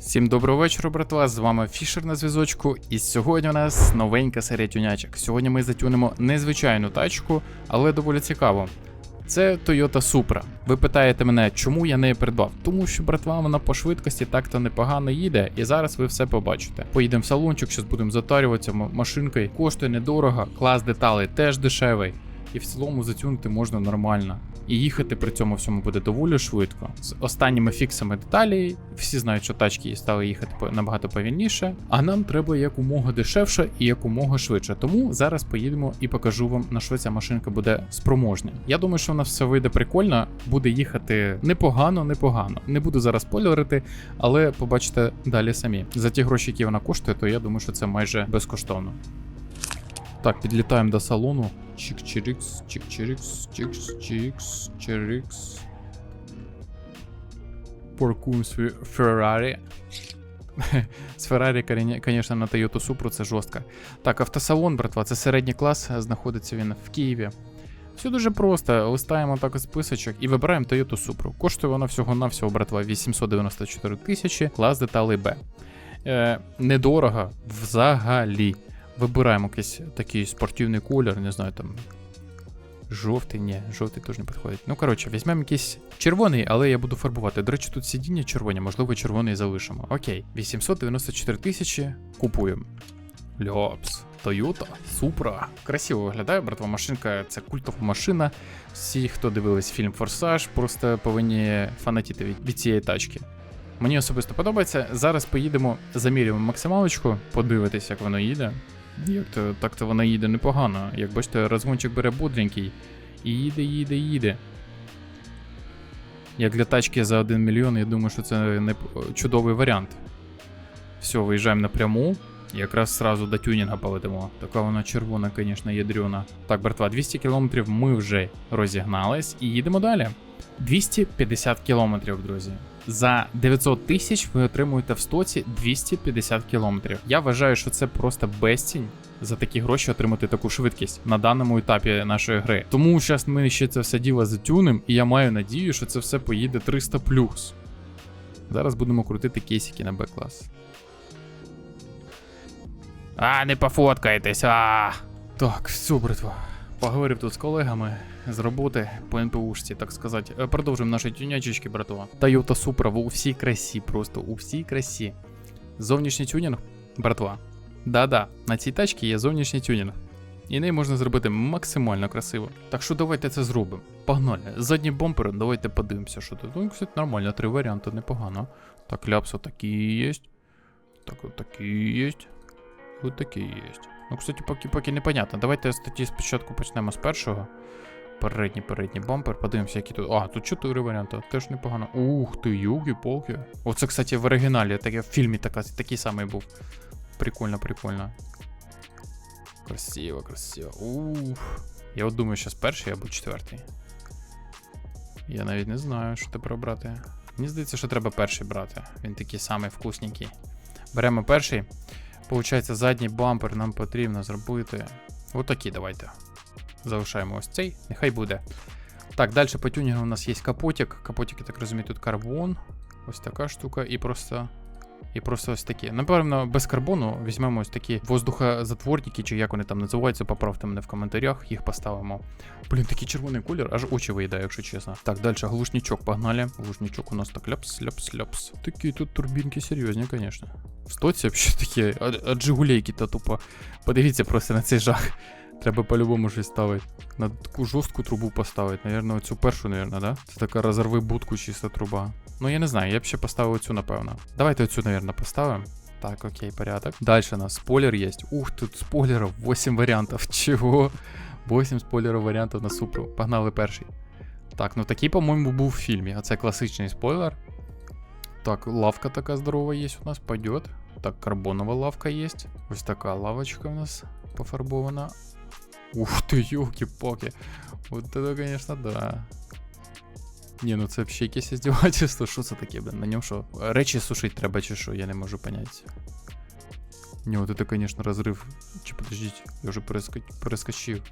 Всім доброго вечора, братва. З вами Фішер на зв'язочку. І сьогодні у нас новенька серія тюнячок. Сьогодні ми затюнемо незвичайну тачку, але доволі цікаво. Це Toyota Supra. Ви питаєте мене, чому я неї придбав? Тому що, братва, вона по швидкості так-то непогано їде, і зараз ви все побачите. Поїдемо в салончик, зараз будемо затарюватися машинкою. Коштує недорого, клас деталей теж дешевий. І в цілому затюнути можна нормально. І їхати при цьому всьому буде доволі швидко. З останніми фіксами деталей всі знають, що тачки стали їхати набагато повільніше, а нам треба якомога дешевше і якомога швидше. Тому зараз поїдемо і покажу вам, на що ця машинка буде спроможня. Я думаю, що вона все вийде прикольно, буде їхати непогано, непогано. Не буду зараз спойлерити, але побачите далі самі. За ті гроші, які вона коштує, то я думаю, що це майже безкоштовно. Так, підлітаємо до салону. Чик-чирікс, чик-чирікс, чикс-чикс, чирікс. Паркуємо свій Феррарі. З Феррарі, звісно, на Toyota Supra це жорстко. Так, автосалон, братва, це середній клас, знаходиться він в Києві. Все дуже просто. Листаємо так списочок і вибираємо Toyota Supra. Коштує вона всього-навсього, братва, 894 тисячі, клас деталей Б. Е, недорого взагалі. Вибираємо якийсь такий спортивний колір, не знаю, там. Жовтий, ні, жовтий теж не підходить. Ну, коротше, візьмемо якийсь червоний, але я буду фарбувати. До речі, тут сидіння червоні, можливо, червоний залишимо. Окей, 894 тисячі купуємо. Льопс. Toyota Supra. Красиво виглядає, братва. Машинка це культова машина. Всі, хто дивились фільм Форсаж, просто повинні фанатіти від, від цієї тачки. Мені особисто подобається. Зараз поїдемо, замірюємо максималочку, подивитись, як воно їде. Як то так-то вона їде непогано. Як бачите, розгончик бере бодренький. І їде, їде, їде. Як для тачки за 1 мільйон, я думаю, що це не чудовий варіант. Все, виїжджаємо напряму. Якраз сразу до тюнінга полетимо. Така вона червона, звісно, ядрюна. Так, братва, 200 кілометрів ми вже розігнались і їдемо далі. 250 кілометрів, друзі. За 900 тисяч ви отримуєте в стоці 250 кілометрів. Я вважаю, що це просто безцінь за такі гроші отримати таку швидкість на даному етапі нашої гри. Тому зараз ми ще це все діло затюнем, і я маю надію, що це все поїде 300 Зараз будемо крутити кейсики на Б-клас. А, не пофоткайтесь, а. Так, все, братва. Поговорив тут з колегами з роботи по НПУшці, так сказати. Е, Продовжуємо наші тюнячечки, братва. Toyota Supra у всій красі, просто у всій красі. Зовнішній тюнінг, братва. Да-да, на цій тачці є зовнішній тюнінг. І неї можна зробити максимально красиво. Так що давайте це зробимо. Погнали. Задній бампер, давайте подивимося, що тут. Ну, кстати, нормально, три варіанти, непогано. Так, ляпс такі є. Так, от такі є. От такі є. Ну, кстати, поки, поки непонятно. Давайте статті спочатку почнемо з першого. Передній, передній бампер. Подивимося, які тут. А, тут чотири варіанти. Теж непогано. Ух ти, юги-полки. Оце, кстати, в оригіналі, таке в фільмі така, такий самий був. Прикольно, прикольно. Красиво, красиво. Ух. Я от думаю, зараз перший або четвертий. Я навіть не знаю, що тепер брати. Мені здається, що треба перший брати. Він такий самий вкусненький. Беремо перший. Получається, задній бампер нам потрібно зробити. Отакий давайте. Залишаємо ось цей, нехай буде. Так, далі по тюнінгу у нас є капотик. Капотик, я так розумію, тут карбон. Ось така штука, і просто. І просто ось такі. Напевно, без карбону візьмемо ось такі воздухозатворники, чи як вони там називаються, поправте мене в коментарях, їх поставимо. Блін, такий червоний колір, аж очі виїдає, якщо чесно. Так, далі глушничок погнали. Глушничок у нас так ляпс, ляпс, ляпс. Такі тут турбінки серйозні, звісно. В стоці взагалі такі, а, а джигулейки то тупо. Подивіться просто на цей жах. Треба по-любому щось ставити. На таку жорстку трубу поставити. Наверно, оцю першу, наверно, да? Це така розорви будку чиста труба. Ну я не знаю, я б ще поставив оцю, напевно. Давайте оцю, наверно, поставимо. Так, окей, порядок. Далі у нас спойлер є. Ух, тут спойлерів 8 варіантів. Чого? 8 спойлерів варіантів на супру. Погнали перший. Так, ну такий, по-моєму, був в фільмі. А це класичний спойлер. Так, лавка така здорова є у нас, пойдет. Так, карбонова лавка є. Ось така лавочка у нас пофарбована. Ух ты, елки-палки. Вот это, конечно, да. Ні, ну це взагалі якесь издевательство. Що це таке, блин? На ньому що? Речі сушить треба чи що, я не можу понять. Ні, от це, конечно, розрив. Чи подождіть, я переска... перескочив.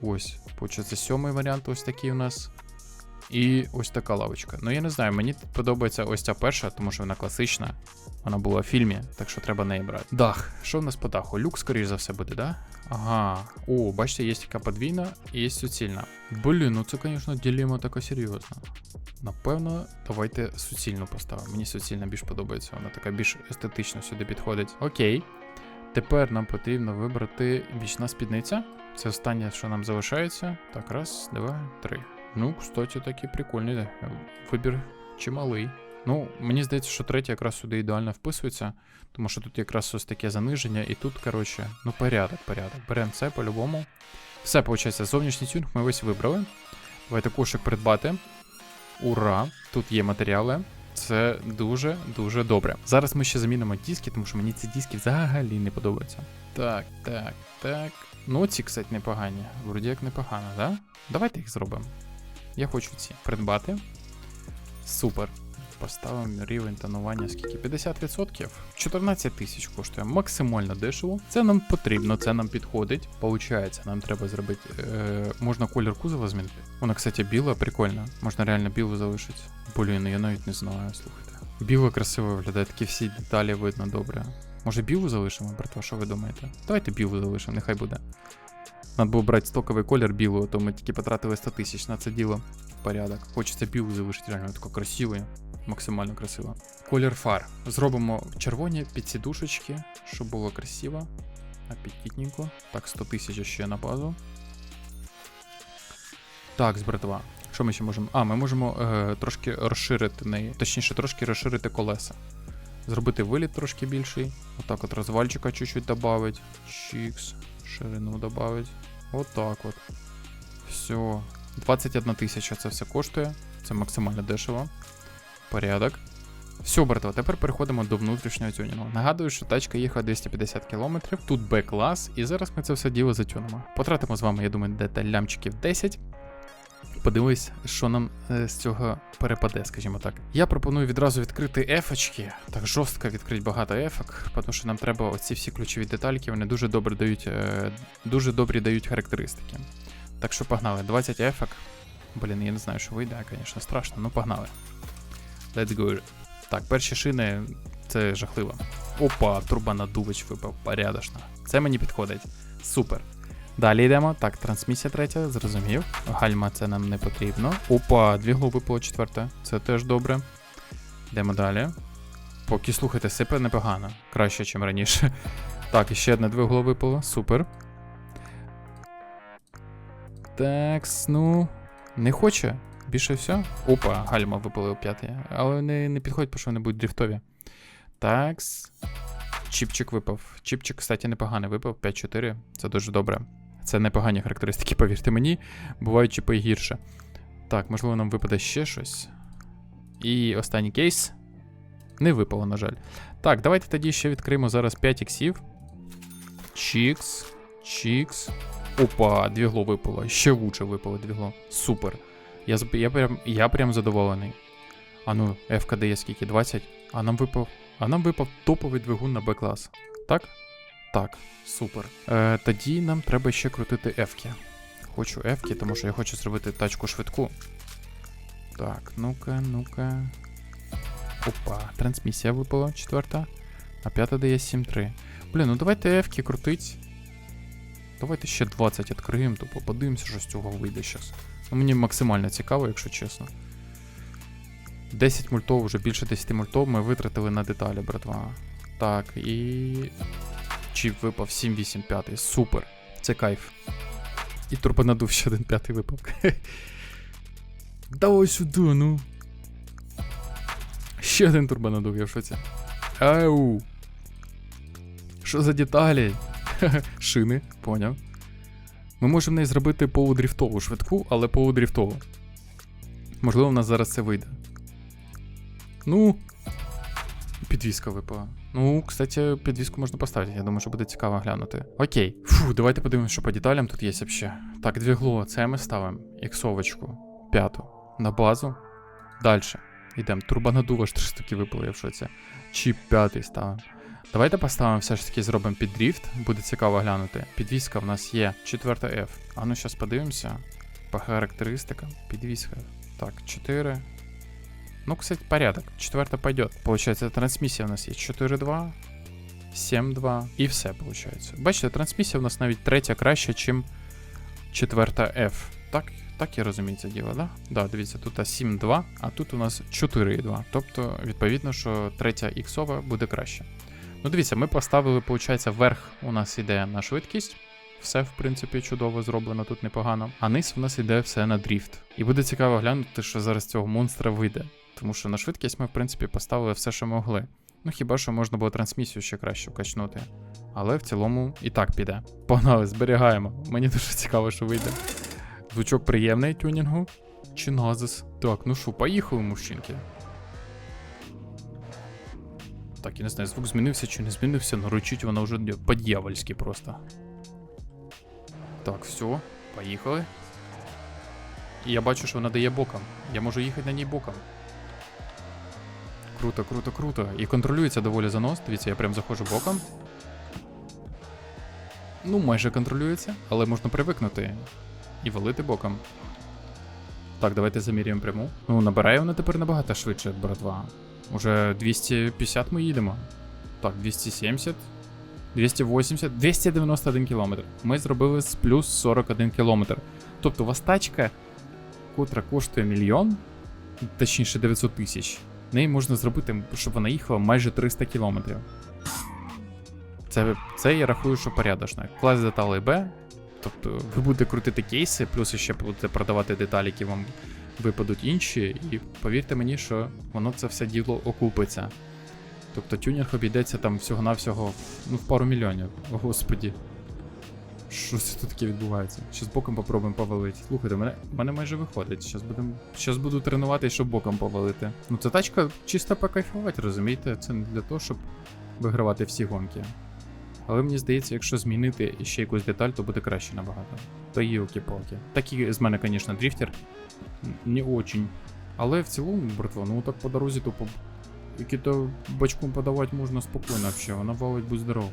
Ось, получається, сьомий варіант ось такий у нас. І ось така лавочка. Ну я не знаю, мені подобається ось ця перша, тому що вона класична. Вона була в фільмі, так що треба неї брати. Дах. Що в нас по даху? Люк, скоріш за все, буде, да? Ага. О, бачите, є така подвійна і є суцільна. Блін, ну це, звісно, ділема така серйозна. Напевно, давайте суцільну поставимо. Мені суцільна більш подобається, вона така більш естетично сюди підходить. Окей. Тепер нам потрібно вибрати бічна спідниця. Це останнє, що нам залишається. Так, раз, два, три. Ну, кстати, такий прикольний е, вибір чималий. Ну, мені здається, що третя якраз сюди ідеально вписується, тому що тут якраз ось таке заниження, і тут, коротше, ну порядок, порядок. Беремо це по-любому. Все, виходить, зовнішній тюнг ми ось вибрали. Давайте кошик придбати. Ура! Тут є матеріали. Це дуже дуже добре. Зараз ми ще замінимо диски, тому що мені ці диски взагалі не подобаються. Так, так, так. Ну, ці, кстати, непогані. Вроді як непогано, да? Давайте їх зробимо. Я хочу ці придбати. Супер. Поставимо рівень тонування скільки? 50%. 14 тисяч коштує максимально дешево. Це нам потрібно, це нам підходить. Получається, нам треба зробити. Е, можна колір кузова змінити. Вона, кстати, біла, прикольна. Можна реально білу залишити. Блін, я навіть не знаю, слухайте. Біла красиво виглядає, такі всі деталі видно добре. Може білу залишимо, братва, що ви думаєте? Давайте білу залишимо, нехай буде. Надо було брати стоковий колір білого, то ми тільки потратили 100 тисяч на це діло. Порядок. Хочеться білу залишити, реально тако красивою, максимально красиво. Колір фар. Зробимо червоні підсідушечки, щоб було красиво. Апетитненько. Так, 100 тисяч ще на базу. Так, з братва. Що ми ще можемо? А, ми можемо е, трошки розширити неї. Точніше, трошки розширити колеса. Зробити виліт трошки більший. Отак от розвальчика чуть-чуть додавить. Чікс. Ширину додавить. Отак от. Все. 21 тисяча це все коштує. Це максимально дешево. Порядок. Все, братва, тепер переходимо до внутрішнього тюнінгу. Нагадую, що тачка їхала 250 км, тут Б-клас, і зараз ми це все діло затюнемо. Потратимо з вами, я думаю, де лямчиків 10. Подивись, що нам е, з цього перепаде, скажімо так. Я пропоную відразу відкрити ефочки, так жорстко відкрити багато ефок, тому що нам треба оці всі ключові детальки, вони дуже добре дають, е, дуже добрі дають характеристики. Так що погнали, 20 ефок. Блін, я не знаю, що вийде, звісно, страшно, ну погнали. Let's go. Так, перші шини це жахливо. Опа, турбонадувач випав, порядочно. Це мені підходить. Супер. Далі йдемо. Так, трансмісія третя, зрозумів. Гальма це нам не потрібно. Опа, дві глоби по четверте. Це теж добре. Йдемо далі. Поки слухайте, сипе непогано. Краще, ніж раніше. Так, і ще одне двигло випало. Супер. Так, ну. Не хоче. Більше все. Опа, гальма випали у п'ятий. Але не, не підходять, що вони будуть дрифтові. Такс. Чіпчик випав. Чіпчик, кстати, непоганий випав. 5-4. Це дуже добре. Це непогані характеристики, повірте мені. Бувають чіпи гірше. Так, можливо, нам випаде ще щось. І останній кейс. Не випало, на жаль. Так, давайте тоді ще відкриємо зараз 5 іксів. Чікс. Чікс. Опа, двігло випало. Ще лучше випало двігло. Супер. Я, я, прям, я прям задоволений. А ну, FK дає скільки? 20. А нам випав. А нам випав топовий двигун на Б-клас. Так? Так, супер. Е, тоді нам треба ще крутити F-ки. Хочу F-ки, тому що я хочу зробити тачку швидку. Так, ну-ка, ну-ка. Опа, трансмісія випала, четверта. А п'ята дає 7-3. Блін, ну давайте F-ки крутить. Давайте ще 20 відкриємо, то подивимося, що з цього вийде зараз. Ну, мені максимально цікаво, якщо чесно. 10 мультов, вже більше 10 мультов ми витратили на деталі, братва. Так, і. Чіп випав 7-8 5 Супер. Це кайф. І турбонадув ще один п'ятий випав. Давай сюди, ну. Ще один турбонадув, я в шоці. Ау. Що за деталі? Шини, поняв. Ми можемо в неї зробити полудріфтову швидку, але полудріфтову. Можливо, в нас зараз це вийде. Ну. Підвіска випала. Ну, кстати, підвіску можна поставити. Я думаю, що буде цікаво глянути. Окей. Фу, давайте подивимося, що по деталям тут є взагалі. Так, двігло, це ми ставимо. Іксовочку. П'яту. На базу. Далі. Йдемо. Турбонадува ж три штуки випало, я в шоці. Чіп п'ятий ставимо. Давайте поставимо все ж таки зробимо під дріфт. Буде цікаво глянути. Підвіска в нас є. Четверта F. А ну зараз подивимося. По характеристикам. Підвіска. Так, 4. Ну, кстати, порядок. Четверта пойдет. Получается, трансмісія у нас є 4-2, 7-2 і все, получается. Бачите, трансмісія у нас навіть третя краще, ніж четверта F. Так, так я розумію це діло, да? Да, дивіться, тут 7-2, а тут у нас 4-2. Тобто, відповідно, що третя іксова буде краще. Ну, дивіться, ми поставили, виходить, вверх у нас іде на швидкість. Все, в принципі, чудово зроблено, тут непогано. А низ у нас іде все на дріфт. І буде цікаво глянути, що зараз цього монстра вийде. Тому що на швидкість ми, в принципі, поставили все, що могли. Ну хіба що можна було трансмісію ще краще вкачнути. Але в цілому і так піде. Погнали, зберігаємо. Мені дуже цікаво, що вийде. Звучок приємний тюнінгу. Чи назис? Так, ну що, поїхали, мужчинки. Так, я не знаю, звук змінився чи не змінився, але ручить вона вже по-дьявольськи просто. Так, все, поїхали. І я бачу, що вона дає боком. Я можу їхати на ній боком. Круто, круто, круто. І контролюється доволі занос. Дивіться, я прям заходжу боком. Ну, майже контролюється, але можна привикнути і валити боком. Так, давайте заміряємо пряму. Ну, набирає вона тепер набагато швидше, братва. Уже 250 ми їдемо. Так, 270. 280, 291 кілометр. Ми зробили з плюс 41 кілометр. Тобто у вас тачка, котра коштує мільйон, точніше 900 тисяч. Неї можна зробити, щоб вона їхала майже 300 кілометрів. Це, це я рахую, що порядочно. Клас деталей Б. Тобто ви будете крутити кейси, плюс ще будете продавати деталі, які вам випадуть інші, і повірте мені, що воно це все діло окупиться. Тобто тюнінг обійдеться там всього-навсього ну, в пару мільйонів. Господі. Що це тут таке відбувається? Щас боком попробуємо повалити. Слухайте, мене, мене майже виходить. Щас, будем, щас буду тренуватися, щоб боком повалити. Ну, це тачка чисто покайфувати, розумієте? Це не для того, щоб вигравати всі гонки. Але мені здається, якщо змінити ще якусь деталь, то буде краще набагато. Та йолки-палки. Такий з мене, звісно, дріфтер. Не очень. Але в цілому, братва, ну так по дорозі, то по які-то бачком подавати можна спокійно вообще, вона валить будь здоров.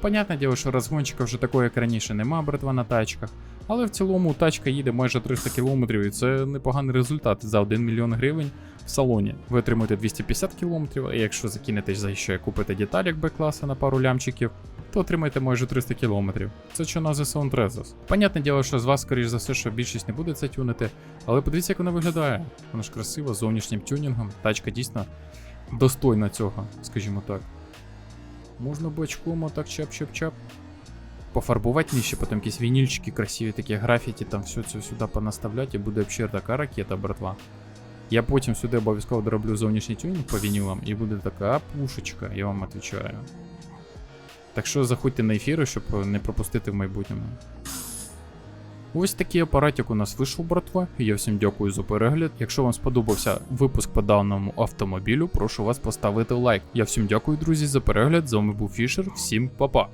Понятне діло, що розгончика вже такого, як раніше, нема, братва, на тачках. Але в цілому тачка їде майже 300 км, і це непоганий результат за 1 мільйон гривень в салоні. Ви отримуєте 250 км, а якщо закинете за ще купите деталь як Б-класа на пару лямчиків, то отримаєте майже 300 км. Це що на The Sound Trezos. Понятне діло, що з вас, скоріш за все, що більшість не буде це тюнити, але подивіться, як вона виглядає. Вона ж красива, з зовнішнім тюнінгом. Тачка дійсно достойна цього, скажімо так. Можна бочком так чап-чап-чап. Пофарбувати нижче, потім якісь вінільчики красиві, такі графіті, там все це сюди понаставляти, і буде взагалі така ракета, братва. Я потім сюди обов'язково дороблю зовнішній тюнінг по вінілам, і буде така пушечка, я вам відповідаю. Так що заходьте на ефіри, щоб не пропустити в майбутньому. Ось такий апаратик у нас вийшов, братва. Я всім дякую за перегляд. Якщо вам сподобався випуск по даному автомобілю, прошу вас поставити лайк. Я всім дякую, друзі, за перегляд. З вами був Фішер. Всім па-па.